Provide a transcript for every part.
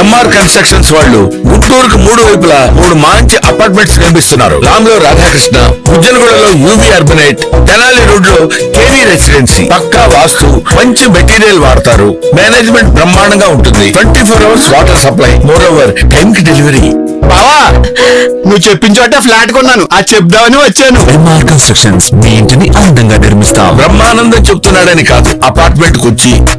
MR constructions వాళ్ళు గుంటూరుకు మూడు వైపులా మూడు మంచి అపార్ట్మెంట్స్ నిర్మిస్తున్నారు రామ్లో రాధాకృష్ణ ఉజ్జనగూడలో యూవి అర్బనైట్ తెనాలి రోడ్లో కేవీ రెసిడెన్సీ పక్కా వాస్తు మంచి మెటీరియల్ వాడతారు. మేనేజ్మెంట్ బ్రహ్మాండంగా ఉంటుంది. Twenty four hours water supply moreover time కి డెలివరీ. బావా నువ్వు చెప్పిన చోట ఫ్లాట్ కొన్నాను. అది చెప్దామని వచ్చాను. ఎంఆర్ కన్స్ట్రక్షన్స్ మీ ఇంటిని అందంగా నిర్మిస్తాం. బ్రహ్మానందం చెప్తున్నాడని కాదు అపార్ట్మెంట్కు వచ్చి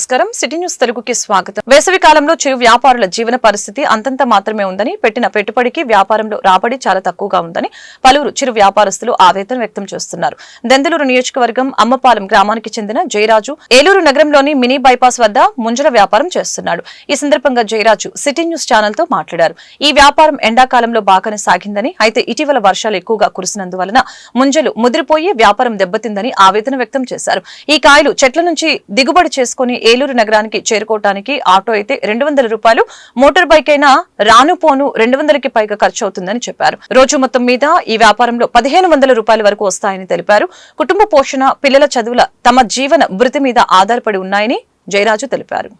నమస్కారం. సిటీ న్యూస్ తెలుగుకి స్వాగతం. వేసవి కాలంలో చిరు వ్యాపారుల జీవన పరిస్థితి అంతంత మాత్రమే ఉందని పెట్టిన పెట్టుబడికి వ్యాపారంలో రాబడి చాలా తక్కువగా ఉందని పలువురు చిరు వ్యాపారస్తులు ఆవేదన వ్యక్తం చేస్తున్నారు. దెందులూరు నియోజకవర్గం అమ్మపాలెం గ్రామానికి చెందిన జయరాజు ఏలూరు నగరంలోని మినీ బైపాస్ వద్ద ముంజల వ్యాపారం చేస్తున్నాడు. ఈ సందర్భంగా జయరాజు సిటీ న్యూస్ ఛానల్తో మాట్లాడారు. ఈ వ్యాపారం ఎండాకాలంలో బాగానే సాగిందని అయితే ఇటీవల వర్షాలు ఎక్కువగా కురిసినందువలన ముంజలు ముదిరిపోయి వ్యాపారం దెబ్బతిందని ఆవేదన వ్యక్తం చేశారు. ఈ కాయలు చెట్ల నుంచి దిగుబడి చేసుకుని ఏలూరు నగరానికి చేరుకోవటానికి ఆటో అయితే రెండు వందల రూపాయలు మోటార్ బైక్ అయినా రాను పోను రెండు వందలకి పైగా ఖర్చు అవుతుందని చెప్పారు. రోజు మొత్తం మీద ఈ వ్యాపారంలో పదిహేను వందల రూపాయల వరకు వస్తాయని తెలిపారు. కుటుంబ పోషణ పిల్లల చదువుల తమ జీవన భృతి మీద ఆధారపడి ఉన్నాయని జయరాజు తెలిపారు.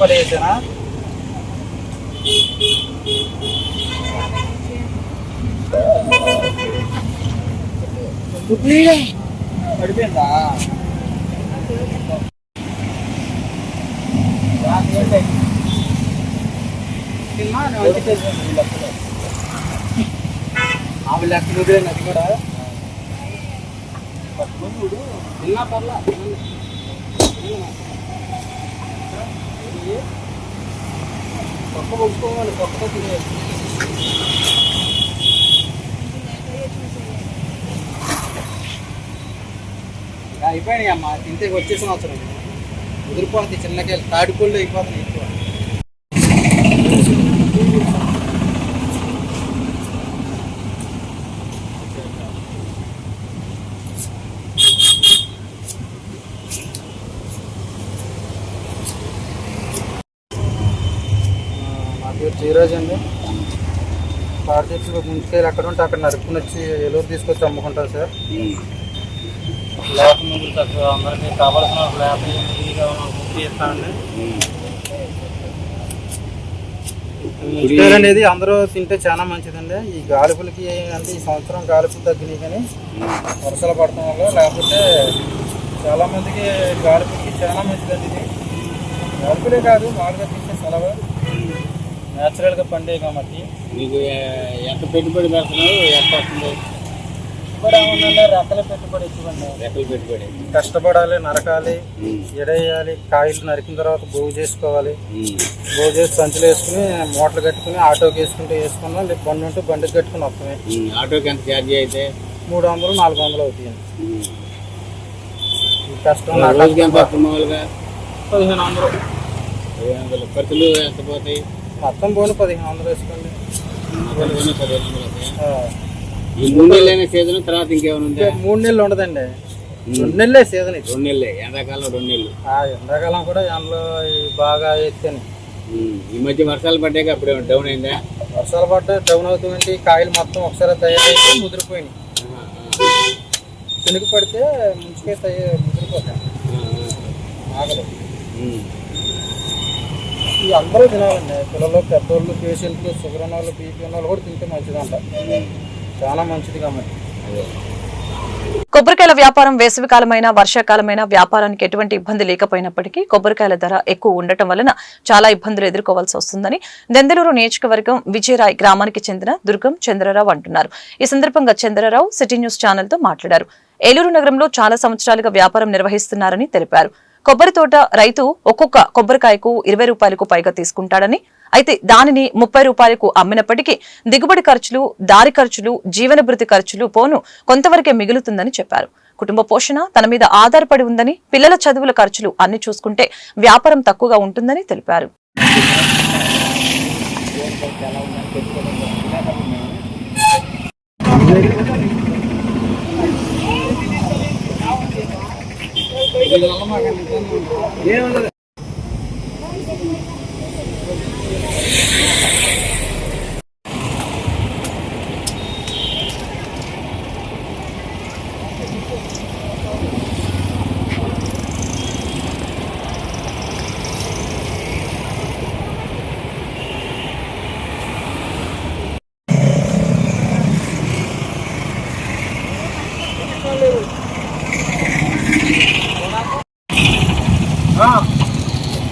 రూపాయలు వేసానా పడిపోయిందా ఆమె లెక్క నువ్వే అది కూడా పట్టుకొని చూడు తిన్నా పర్లా పక్క పొడుచుకోవాలి పక్క తినేది అయిపోయినాయి అమ్మ తింటే వచ్చే సంవత్సరం ముదిరిపోతుంది చిన్నకాయలు తాడిపళ్ళు అయిపోతున్నాయి ఎక్కువ. జయరాజ్ అండి. చెట్లు ముందుకెళ్ళి ఎక్కడ ఉంటే అక్కడ నరుక్కుని వచ్చి ఎలుగురు తీసుకొచ్చి అమ్ముకుంటారు సార్. లేత ముందు తక్కువ. అందరికీ కావాల్సిన ఇస్తామండి మునక్కాయలు అనేది అందరూ తింటే చాలా మంచిదండి. ఈ గాలిపులకి అంటే ఈ సంవత్సరం గాలిపులు తగ్గినాయి కానీ వర్షాలు పడటం వల్ల లేకపోతే చాలా మందికి గాలిపులకి చాలా మంచిదండి ఇది. గాలిపులే కాదు మామూలుగా తింటే సెలవు. న్యాచురల్గా పండే కాబట్టి. మీకు ఎంత పెట్టుబడి పెడుతున్నారు? ఎంత వస్తుంది? ఇప్పుడు ఏమన్నా రెక్కల పెట్టుబడి ఎక్కువండి. రెక్కలు పెట్టుబడి. కష్టపడాలి నరకాలి ఎడేయాలి కాయలు నరికిన తర్వాత బోగు చేసుకోవాలి. బోగు చేసి సంచులు వేసుకుని మూటలు కట్టుకుని ఆటోకి వేసుకుంటే వేసుకున్నాం లేకపోతే బండి ఉంటే బండికి కట్టుకుని వస్తామే. ఆటోకి ఎంత ఛార్జీ అయితే? మూడు వందలు నాలుగు వందలు అవుతాయండి. ఈ కష్టం పదిహేను వందలు. పదిహేను వందలు. ఖర్చులు ఎంత పోతాయి? మొత్తం పోను పదిహేను వందలు వేసుకోండి. ఈ మూడు నెలలైన సీజన్ తర్వాత ఇంకేమైనా ఉందా? మూడు నెలలు ఉండదండి. రెండు నెలలే సీజన్ ఇది రెండు నెలలే ఎండాకాలం రెండు నెలలు. ఆ, ఎండాకాలం కూడా ఎండలో బాగా ఎత్తాను. ఈ మధ్య వర్షాలు పడ్డాక అప్పుడే డౌన్ అయిందా? వర్షాలు పడ్డా డౌన్ అవుతుంది కాయలు మొత్తం ఒకసారి తయారైతే ముదిరిపోయినాయి. శనగ పడితే ముంచుకే తయారు ముదిరిపోతాయి. ఆగలు ఈ అందరూ తినాలండి. పిల్లలు పెద్దోళ్ళు పేషెంట్లు షుగర్ ఉన్న వాళ్ళు బీపీ ఉన్న వాళ్ళు కూడా తింటే మంచిదంట. చాలా మంచిది కాబట్టి. కొబ్బరికాయల వ్యాపారం వేసవికాలమైన వర్షాకాలమైన వ్యాపారానికి ఎటువంటి ఇబ్బంది లేకపోయినప్పటికీ కొబ్బరికాయల ధర ఎక్కువ ఉండటం వలన చాలా ఇబ్బందులు ఎదుర్కోవాల్సి వస్తుందని దెందలూరు నియోజకవర్గం విజయరాయ్ గ్రామానికి చెందిన దుర్గం చంద్రరావు అంటున్నారు. ఈ సందర్భంగా చంద్రరావు సిటీ న్యూస్ ఛానల్తో మాట్లాడారు. ఏలూరు నగరంలో చాలా సంవత్సరాలుగా వ్యాపారం నిర్వహిస్తున్నారని తెలిపారు. కొబ్బరి తోట రైతు ఒక్కొక్క కొబ్బరికాయకు ఇరవై రూపాయలకు పైగా తీసుకుంటాడని అయితే దానిని ముప్పై రూపాయలకు అమ్మినప్పటికీ దిగుబడి ఖర్చులు దారి ఖర్చులు జీవనభృతి ఖర్చులు పోను కొంతవరకే మిగులుతుందని చెప్పారు. కుటుంబ పోషణ తన మీద ఆధారపడి ఉందని పిల్లల చదువుల ఖర్చులు అన్ని చూసుకుంటే వ్యాపారం తక్కువగా ఉంటుందని తెలిపారు. ఏముండదు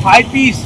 फाइव पीस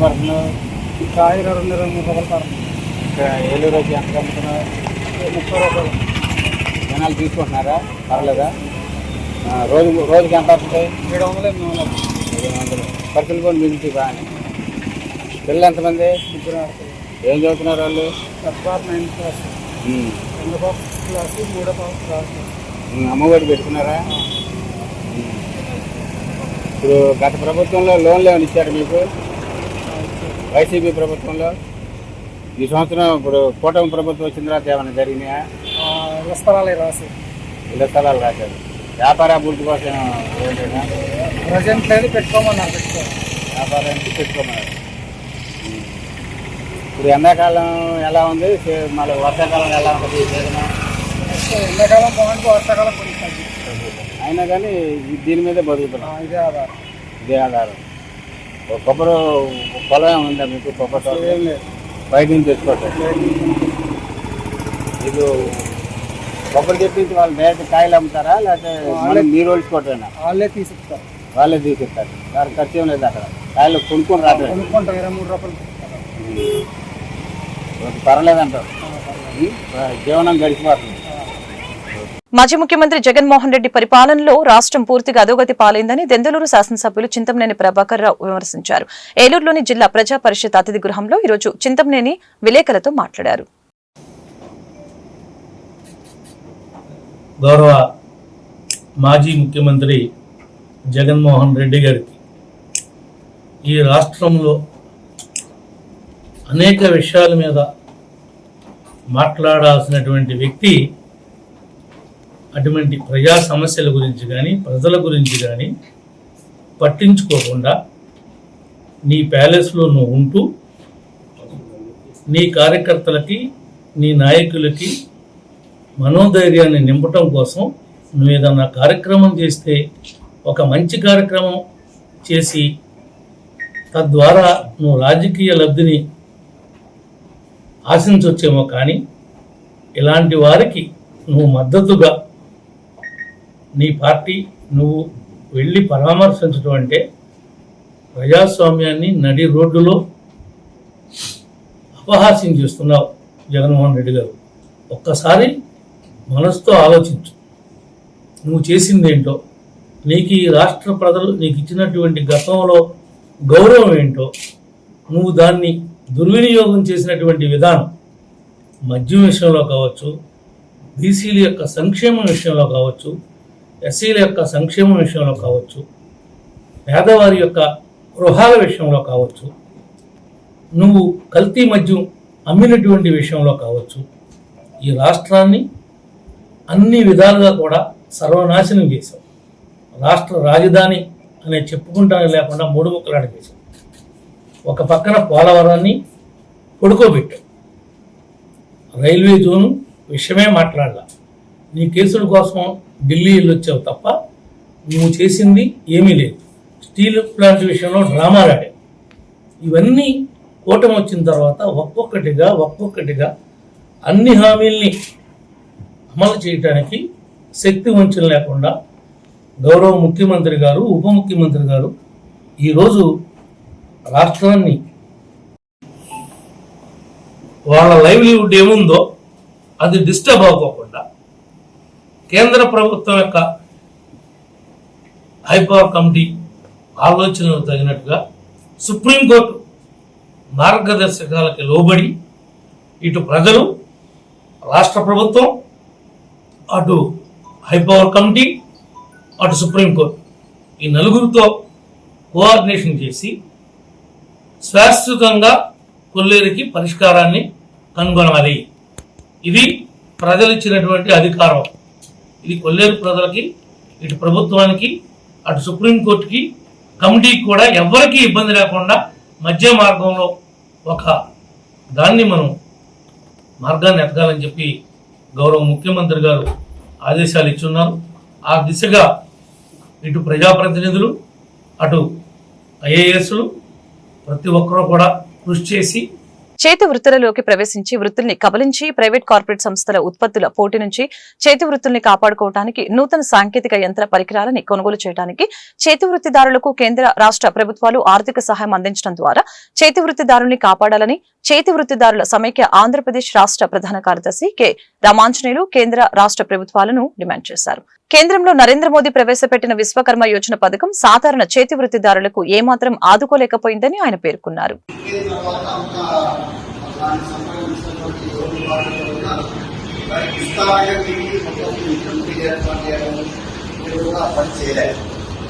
కాయ రెండు మూడు రూపాయలు పడుతుంది ఏలూరు వచ్చి ఎంత అమ్ముతున్నారు ముప్పై రూపాయలు. జనాలు తీసుకుంటున్నారా? పర్లేదా? రోజు రోజుకి ఎంత వస్తుంది ఏడు వందలు ఎనిమిది వందలు ఏడు వందలు. ఖర్చులు కూడా మిగులుతాయి బాగానే. పిల్లలు ఎంతమంది? ముగ్గురు ఏం చదువుతున్నారు వాళ్ళు? Ninth class. రెండో పాప క్లాస్ మూడో పాప క్లాస్ అమ్మఒడి పెట్టుకున్నారా. ఇప్పుడు గత ప్రభుత్వంలో లోన్లు ఏమైనా ఇచ్చారు మీకు? వైసీపీ ప్రభుత్వంలో ఈ సంవత్సరం ఇప్పుడు కూటమి ప్రభుత్వం వచ్చిన తర్వాత ఏమైనా జరిగినాయా? ఇళ్ళ స్థలాలు రాసి. ఇళ్ళ స్థలాలు రాశారు. వ్యాపార అభివృద్ధి కోసం ఏంటంటే ప్రజెంట్ లేదు పెట్టుకోమన్నారు పెట్టుకో వ్యాపారానికి పెట్టుకోమన్నారు. ఇప్పుడు ఎండాకాలం ఎలా ఉంది? మళ్ళీ వర్షాకాలం ఎలా ఉంటుంది సీజన్ ఎండాకాలం బాగుంటుంది వర్షాకాలం అయినా కానీ దీని మీదే బతుకుతున్నాం. ఇదే ఆధారం. ఇదే ఆధారం. కొబ్బరి పొలం ఉందా మీకు కొబ్బరి బయట నుంచి తెచ్చుకోవటం. మీకు కొబ్బరి నుంచి వాళ్ళు డైరెక్ట్ కాయలు అమ్ముతారా? లేకపోతే మీరు ఒలుచుకోవటమేనా వాళ్ళే తీసుకుంటారు వాళ్ళే తీసుకుంటారు దానికి ఖర్చు ఏం లేదు అక్కడ. కాయలు కొనుక్కొని రావటమే. కొనుక్కుంటారు ఇరవై మూడు రూపాయలు ఉం? జీవనం గడిచిపోతుంది. మాజీ ముఖ్యమంత్రి జగన్మోహన్ రెడ్డి పరిపాలనలో రాష్ట్రం పూర్తిగా అధోగతి పాలైందని దెందలూరు శాసనసభ్యులు చింతమనేని ప్రభాకర్ రావు విమర్శించారు. ఏలూరులోని జిల్లా ప్రజా పరిషత్ అతిథి గృహంలో ఈరోజు చింతమనేని విలేకరులతో మాట్లాడారు. గౌరవ మాజీ ముఖ్యమంత్రి జగన్మోహన్ రెడ్డి గారికి ఈ రాష్ట్రంలో అనేక విషయాల మీద మాట్లాడాల్సినటువంటి వ్యక్తి అటువంటి ప్రజా సమస్యల గురించి కానీ ప్రజల గురించి కానీ పట్టించుకోకుండా నీ ప్యాలెస్లో నువ్వు ఉంటూ నీ కార్యకర్తలకి నీ నాయకులకి మనోధైర్యాన్ని నింపటం కోసం నువ్వు ఏదన్నా కార్యక్రమం చేస్తే ఒక మంచి కార్యక్రమం చేసి తద్వారా నువ్వు రాజకీయ లబ్ధిని ఆశించవచ్చేమో కానీ ఇలాంటి వారికి నువ్వు మద్దతుగా నీ పార్టీ నువ్వు వెళ్ళి పరామర్శించడం అంటే ప్రజాస్వామ్యాన్ని నడి రోడ్డులో అపహాస్యం చేస్తున్నావు జగన్మోహన్ రెడ్డి గారు. ఒక్కసారి మనసుతో ఆలోచించు. నువ్వు చేసింది ఏంటో నీకు ఈ రాష్ట్ర ప్రజలు నీకు ఇచ్చినటువంటి గతంలో గౌరవం ఏంటో నువ్వు దాన్ని దుర్వినియోగం చేసినటువంటి విధానం మద్యం విషయంలో కావచ్చు బీసీల యొక్క సంక్షేమం విషయంలో కావచ్చు ఎస్సీల యొక్క సంక్షేమం విషయంలో కావచ్చు పేదవారి యొక్క గృహాల విషయంలో కావచ్చు నువ్వు కల్తీ మద్యం అమ్మినటువంటి విషయంలో కావచ్చు ఈ రాష్ట్రాన్ని అన్ని విధాలుగా కూడా సర్వనాశనం చేశావు. రాష్ట్ర రాజధాని అనే చెప్పుకుంటాను లేకుండా మూడు ముక్కలాట చేశావు ఒక పక్కన పోలవరాన్ని పడుకోబెట్టావు. రైల్వే జోను విషయమే మాట్లాడాలి. నీ కేసుల కోసం ఢిల్లీ వెళ్ళొచ్చావు తప్ప నువ్వు చేసింది ఏమీ లేదు. స్టీల్ ప్లాంట్ విషయంలో డ్రామాలు ఇవన్నీ కూటమి వచ్చిన తర్వాత ఒక్కొక్కటిగా ఒక్కొక్కటిగా అన్ని హామీల్ని అమలు చేయటానికి శక్తి వంచన లేకుండా గౌరవ ముఖ్యమంత్రి గారు ఉప ముఖ్యమంత్రి గారు ఈరోజు రాష్ట్రాన్ని వాళ్ళ లైవ్లీవుడ్ ఏముందో అది డిస్టర్బ్ అవ్వకుండా కేంద్ర ప్రభుత్వం యొక్క హైపవర్ కమిటీ ఆలోచనలు తగినట్టుగా సుప్రీంకోర్టు మార్గదర్శకాలకి లోబడి ఇటు ప్రజలు రాష్ట్ర ప్రభుత్వం అటు హైపవర్ కమిటీ అటు సుప్రీంకోర్టు. ఈ నలుగురితో కోఆర్డినేషన్ చేసి శాశ్వతంగా కొల్లేరుకి పరిష్కారాన్ని కనుగొనాలి. ఇది ప్రజలు ఇచ్చినటువంటి అధికారం. ఇది కొల్లేరు ప్రజలకి ఇటు ప్రభుత్వానికి అటు సుప్రీంకోర్టుకి కమిటీకి కూడా ఎవరికీ ఇబ్బంది లేకుండా మధ్య మార్గంలో ఒక దాన్ని మనం మార్గాన్ని ఎతకాలని చెప్పి గౌరవ ముఖ్యమంత్రి గారు ఆదేశాలు ఇచ్చున్నారు. ఆ దిశగా ఇటు ప్రజాప్రతినిధులు అటు ఐఏఎస్లు ప్రతి ఒక్కరూ కూడా కృషి చేసి చేతి వృత్తులలోకి ప్రవేశించి వృత్తుల్ని కబలించి ప్రైవేట్ కార్పొరేట్ సంస్థల ఉత్పత్తుల పోటీ నుంచి చేతి వృత్తుల్ని కాపాడుకోవడానికి నూతన సాంకేతిక యంత్ర పరికరాలని కొనుగోలు చేయడానికి చేతి వృత్తిదారులకు కేంద్ర రాష్ట్ర ప్రభుత్వాలు ఆర్థిక సహాయం అందించడం ద్వారా చేతి వృత్తిదారుల్ని కాపాడాలని చేతి వృత్తిదారుల సమైక్య ఆంధ్రప్రదేశ్ రాష్ట్ర ప్రధాన కార్యదర్శి కె. రామాంజనేయులు కేంద్ర రాష్ట్ర ప్రభుత్వాలను డిమాండ్ చేశారు. కేంద్రంలో నరేంద్ర మోదీ ప్రవేశపెట్టిన విశ్వకర్మ యోజన పథకం సాధారణ చేతి వృత్తిదారులకు ఏమాత్రం ఆదుకోలేకపోయిందని ఆయన పేర్కొన్నారు.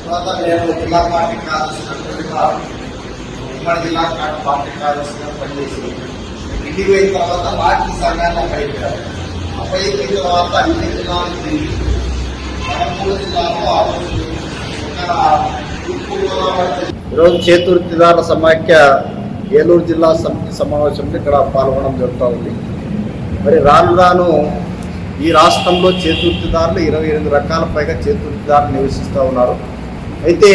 తర్వాత పనిచేసి తర్వాత పార్టీ సంఘాన్ని తర్వాత అన్ని ఈరోజు చేతుర్తిదారుల సమాఖ్య ఏలూరు జిల్లా సమితి సమావేశంలో ఇక్కడ పాల్గొనడం జరుగుతూ ఉంది. మరి రాను రాను ఈ రాష్ట్రంలో చేతుర్తిదారులు ఇరవై ఎనిమిది రకాల పైగా చేతువృత్తిదారులు నివసిస్తూ ఉన్నారు. అయితే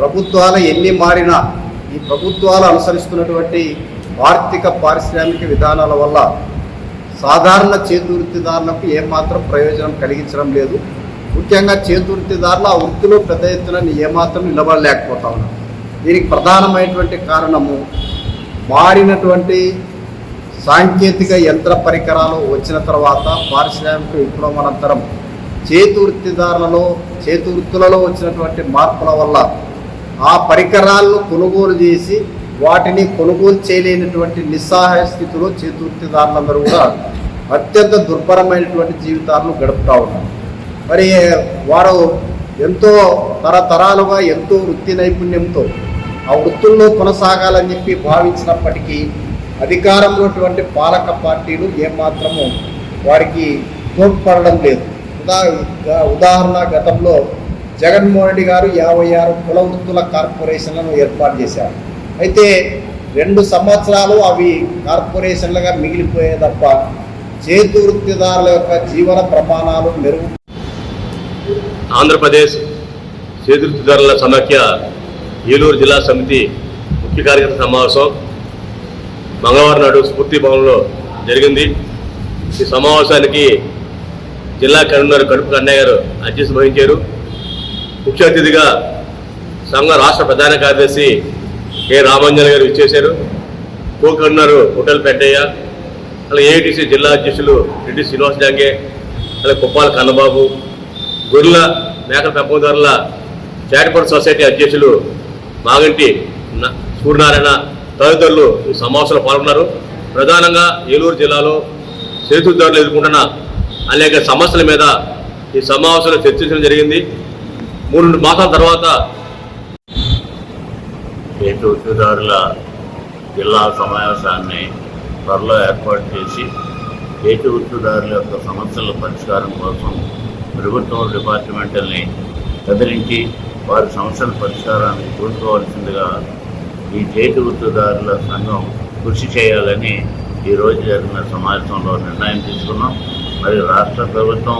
ప్రభుత్వాలు ఎన్ని మారినా ఈ ప్రభుత్వాలు అనుసరిస్తున్నటువంటి ఆర్థిక పారిశ్రామిక విధానాల వల్ల సాధారణ చేతువృత్తిదారులకు ఏమాత్రం ప్రయోజనం కలిగించడం లేదు. ముఖ్యంగా చేతువృత్తిదారులు ఆ వృత్తిలో పెద్ద ఎత్తున ఏమాత్రం నిలబడలేకపోతా ఉన్నారు. దీనికి ప్రధానమైనటువంటి కారణము మారినటువంటి సాంకేతిక యంత్ర పరికరాలు వచ్చిన తర్వాత పారిశ్రామిక విప్లవం అనంతరం చేతి వృత్తిదారులలో చేతి వృత్తులలో వచ్చినటువంటి మార్పుల వల్ల ఆ పరికరాలను కొనుగోలు చేసి వాటిని కొనుగోలు చేయలేనటువంటి నిస్సహాయ స్థితిలో చేతి వృత్తిదారులందరూ కూడా అత్యంత దుర్భరమైనటువంటి జీవితాలను గడుపుతూ ఉన్నారు. మరి వారు ఎంతో తరతరాలుగా ఎంతో వృత్తి నైపుణ్యంతో ఆ వృత్తుల్లో కొనసాగాలని చెప్పి భావించినప్పటికీ అధికారంలో పాలక పార్టీలు ఏమాత్రము వారికి తోడ్పడడం లేదు. ఉదా ఉదాహరణ గతంలో జగన్మోహన్ రెడ్డి గారు యాభై ఆరు కుల వృత్తుల కార్పొరేషన్లను ఏర్పాటు చేశారు. అయితే రెండు సంవత్సరాలు అవి కార్పొరేషన్లుగా మిగిలిపోయే తప్ప చేతి వృత్తిదారుల యొక్క జీవన ప్రమాణాలు మెరుగు ఆంధ్రప్రదేశ్ చేతివృత్తిదారుల సమాఖ్య ఏలూరు జిల్లా సమితి ముఖ్య కార్యకర్త సమావేశం మంగళవారం నాడు స్ఫూర్తి భవన్లో జరిగింది. ఈ సమావేశానికి జిల్లా కన్వీనర్ కడుపు కన్నయ్య గారు అధ్యక్షత వహించారు. ముఖ్య అతిథిగా సంఘ రాష్ట్ర ప్రధాన కార్యదర్శి కె రామాంజన్ గారు ఇచ్చేశారు కో కన్వీనర్ హోటల్ పెద్దయ్య అలాగే ఏఐటీసీ జిల్లా అధ్యక్షులు రెడ్డి శ్రీనివాస్ జాంగే అలాగే కుప్పాల కన్నబాబు గొర్రెల మేకల పెంపకదారుల చారిటబుల్ సొసైటీ అధ్యక్షులు మాగంటి సూర్యనారాయణ తదితరులు ఈ సమావేశంలో పాల్గొన్నారు. ప్రధానంగా ఏలూరు జిల్లాలో చేతుదారులు ఎదుర్కొంటున్న అనేక సమస్యల మీద ఈ సమావేశంలో చర్చించడం జరిగింది. మూడు మాసాల తర్వాత రైతు ఉద్యోగదారుల జిల్లా సమావేశాన్ని త్వరలో ఏర్పాటు చేసి చేతి వృత్తిదారుల యొక్క సమస్యల పరిష్కారం కోసం ప్రభుత్వం డిపార్ట్మెంట్ని కదిలించి వారి సమస్యల పరిష్కారాన్ని కోరుకోవాల్సిందిగా ఈ చేతి ఉద్యోగదారుల సంఘం కృషి చేయాలని ఈరోజు జరిగిన సమావేశంలో నిర్ణయం తీసుకున్నాం. మరి రాష్ట్ర ప్రభుత్వం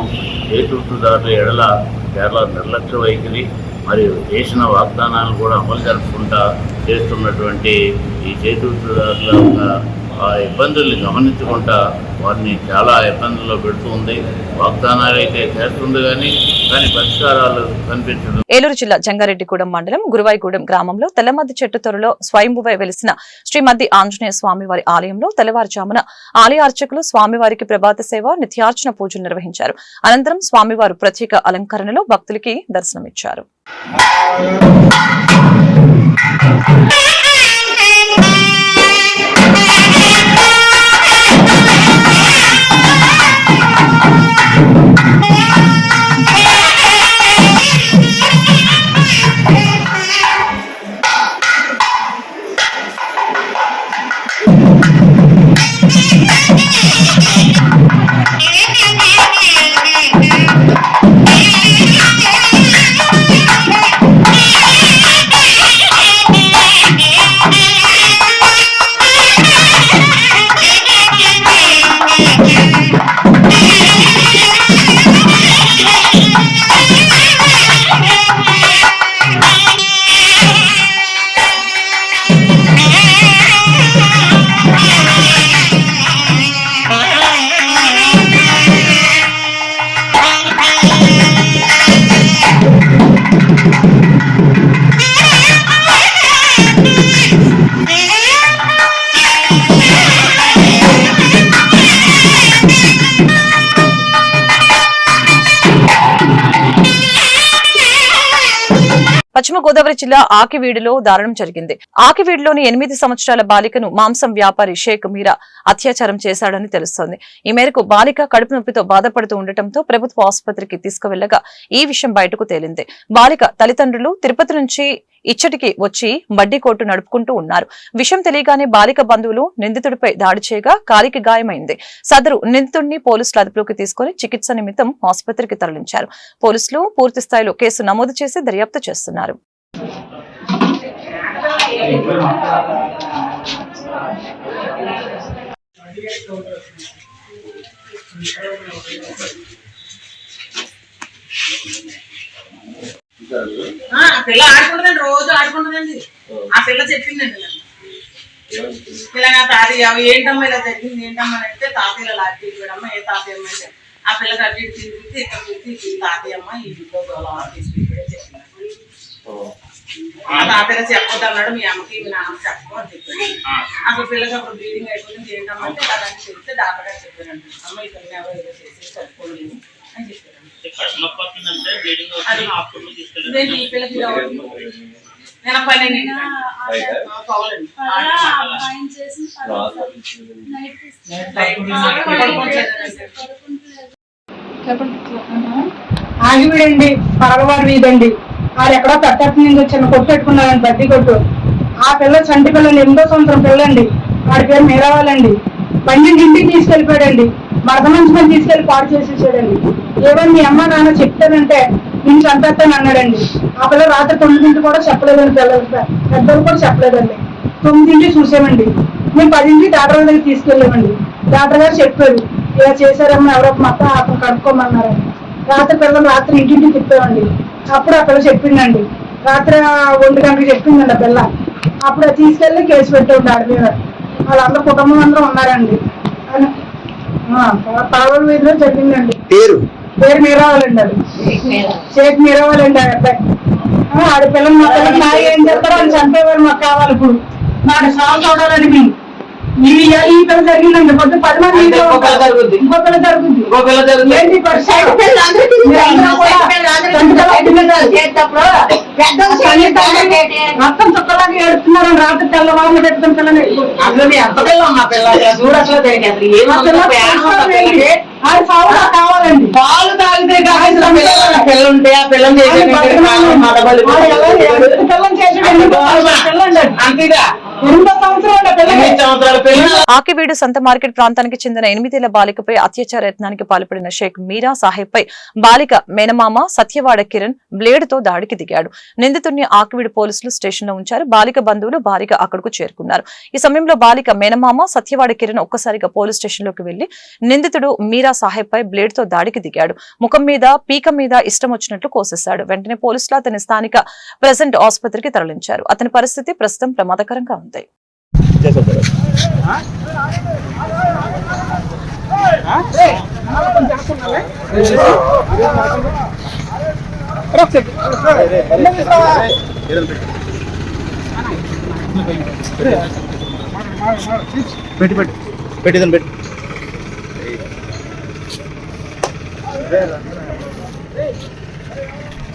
చేతి ఉద్యోగదారుల ఎడల కేరళ నిర్లక్ష్య వైఖరి మరియు చేసిన వాగ్దానాలను కూడా అమలు జరుపుకుంటా చేస్తున్నటువంటి ఈ చేతి ఉద్యోగదారుల యొక్క ఆ ఇబ్బందుల్ని గమనించుకుంటా వారిని చాలా ఇబ్బందుల్లో పెడుతుంది వాగ్దానాలు అయితే చేస్తుంది కానీ పరిష్కారాలు కనిపించడం ఏలూరు జిల్లా జంగారెడ్డిగూడెం మండలం గురువాయిగూడెం గ్రామంలో తెల్లమద్ది చెట్టు తొరలో స్వయంభువై వెలిసిన శ్రీమద్ది ఆంజనేయ స్వామి వారి ఆలయంలో తెల్లవారుజామున ఆలయ అర్చకులు స్వామివారికి ప్రభాత సేవ నిత్యార్చన పూజలు నిర్వహించారు. అనంతరం స్వామివారు ప్రత్యేక అలంకరణలో భక్తులకి దర్శనమిచ్చారు. జిల్లా ఆకివీడులో దారుణం జరిగింది. ఆకివీడులోని ఎనిమిది సంవత్సరాల బాలికను మాంసం వ్యాపారి షేక్ మీరా అత్యాచారం చేశాడని తెలుస్తోంది. ఈ మేరకు బాలిక కడుపు నొప్పితో బాధపడుతూ ఉండటంతో ప్రభుత్వ ఆసుపత్రికి తీసుకువెళ్ళగా ఈ విషయం బయటకు తేలింది. బాలిక తల్లిదండ్రులు తిరుపతి నుంచి ఇచ్చటికి వచ్చి మడ్డీ కోర్టు నడుపుకుంటూ ఉన్నారు. విషయం తెలియగానే బాలిక బంధువులు నిందితుడిపై దాడి చేయగా కాలికి గాయమైంది. సదరు నిందితుడిని పోలీసులు అదుపులోకి తీసుకుని చికిత్స నిమిత్తం ఆసుపత్రికి తరలించారు. పోలీసులు పూర్తి స్థాయిలో కేసు నమోదు చేసి దర్యాప్తు చేస్తున్నారు. ఆ పిల్ల ఆడుకుంటుందండి రోజు ఆడుకుంటుందండి. ఆ పిల్ల చెప్పిందండి ఇలా నా తాతయ్య అవి ఏంటమ్మా ఇలా జరిగింది ఏంటమ్మా? అని అంటే తాతయ్య ఇలా లాక్కి ఇవ్వడమ్మా ఏ తాతయ్య అమ్మ? అంటే ఆ పిల్లకి అటు తిరిగి ఇక్కడ తిరిగి తాతయ్య అమ్మ ఈ బిడ్డ గోళం తీసుకుంటే తాతయ్య చెప్పొద్దు అన్నాడు మీ అమ్మకి మీ నాన్నకి చెప్పు అని చెప్పాడు. అసలు పిల్లకి అప్పుడు బ్లీడింగ్ అయిపోయింది ఏంటమ్మా అంటే అదని చెప్తే డాక్టర్ గారు చెప్పారండి అమ్మ పిల్లకి ఎవరో ఏదో చేసి చదువుకోలేదు అని ఈ పిల్లకి అవుతుంది? నేను. పని. కావాలండి ఆగివిడండి. పరలవారి వీధండి ఆడు ఎక్కడో నుంచి చిన్న కొట్టు పెట్టుకున్నాను బడ్డీ కొట్టు. ఆ పిల్ల చంటి పిల్లండి ఎనిమిదో సంవత్సరం పిల్లండి వాడి పేరు మీరావాలండి. బండి ఇంటికి తీసుకెళ్ళిపోయాడండి. మరద మంచి తీసుకెళ్ళి పాడు చేసేసాడండి. ఏమని మీ అమ్మ నాన్న చెప్తానంటే నేను చంపేస్తాను అన్నాడండి. ఆ పిల్ల రాత్రి తొమ్మిదింటి కూడా చెప్పలేదండి పిల్లలు పెద్దలు కూడా చెప్పలేదండి. తొమ్మిదింటి చూసామండి. మేము పదింటి డాక్టర్ దగ్గర తీసుకెళ్ళామండి. డాక్టర్ గారు చెప్పారు ఇలా చేశారమ్మా ఎవరో మొత్తం అతను కడుక్కోమన్నారండి రాత్రి పిల్లలు రాత్రి ఇంటింటికి తిప్పామండి అప్పుడు పిల్ల చెప్పిందండి. రాత్రి ఒంటి గంటకి చెప్పిందండి ఆ పిల్ల. అప్పుడు అది తీసుకెళ్ళి కేసు పెట్టండి ఆడి మీద. వాళ్ళందరూ కుటుంబం అందరూ ఉన్నారండి. అని పావుల వీధిలో జరిగిందండి పేరు? పేరు మీరావాలండి అది. షేక్ మీరావాలండి ఆ అబ్బాయి. ఆ, ఆడి పిల్లలు మా పిల్లలు నా ఏం చేస్తారో అని చంపేవారు మాకు కావాలి ఇప్పుడు. మాకు సాగు చూడాలని మేము. ఈ పిల్ల జరిగిందండి పొద్దు పది మంది ఇంకో పిల్ల. జరుగుద్ది. ఇంకో పిల్ల జరుగుద్ది. ఇంకో పిల్ల జరుగుద్ది. మొత్తం చుక్కలాగా ఏడుస్తున్నారు రాత్రి తెల్లవారులు పెట్టుకుని పిల్లని అసలు నీ ఎంత పిల్ల మా పిల్ల అసలు చూడు అసలు దానికి అసలు సాగు కావాలండి. పాలు తాగితే కాదు అసలు పిల్ల పిల్ల ఉంటే ఆ పిల్లని చేసే పిల్లని చేసి ఎనిమిదో సంవత్సరం పిల్లండి అది. అంతేగా? ఆకివీడు సంత మార్కెట్ ప్రాంతానికి చెందిన ఎనిమిదేళ్ళ బాలికపై అత్యాచార యత్నానికి పాల్పడిన షేక్ మీరా సాహెబ్ పై బాలిక మేనమామ సత్యవాడ కిరణ్ బ్లేడ్తో దాడికి దిగాడు. నిందితుడిని ఆకివీడు పోలీసులు స్టేషన్లో ఉంచారు. బాలిక బంధువులు భారీగా అక్కడకు చేరుకున్నారు. ఈ సమయంలో బాలిక మేనమామ సత్యవాడ కిరణ్ ఒక్కసారిగా పోలీస్ స్టేషన్లోకి వెళ్ళి నిందితుడు మీరా సాహెబ్ పై బ్లేడ్తో దాడికి దిగాడు. ముఖం మీద పీక మీద ఇష్టం వచ్చినట్లు కోసేశాడు. వెంటనే పోలీసులు అతని స్థానిక ప్రెసెంట్ ఆసుపత్రికి తరలించారు. అతని పరిస్థితి ప్రస్తుతం ప్రమాదకరంగా ఉంది పెట్టి పెట్టి. పెట్టిదని పెట్టి.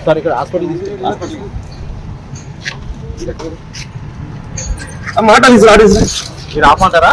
సార్ ఇక్కడ హాస్పిటల్ తీసుకెళ్ళి హాస్పిటల్. మాట మీరు ఆపమంటారా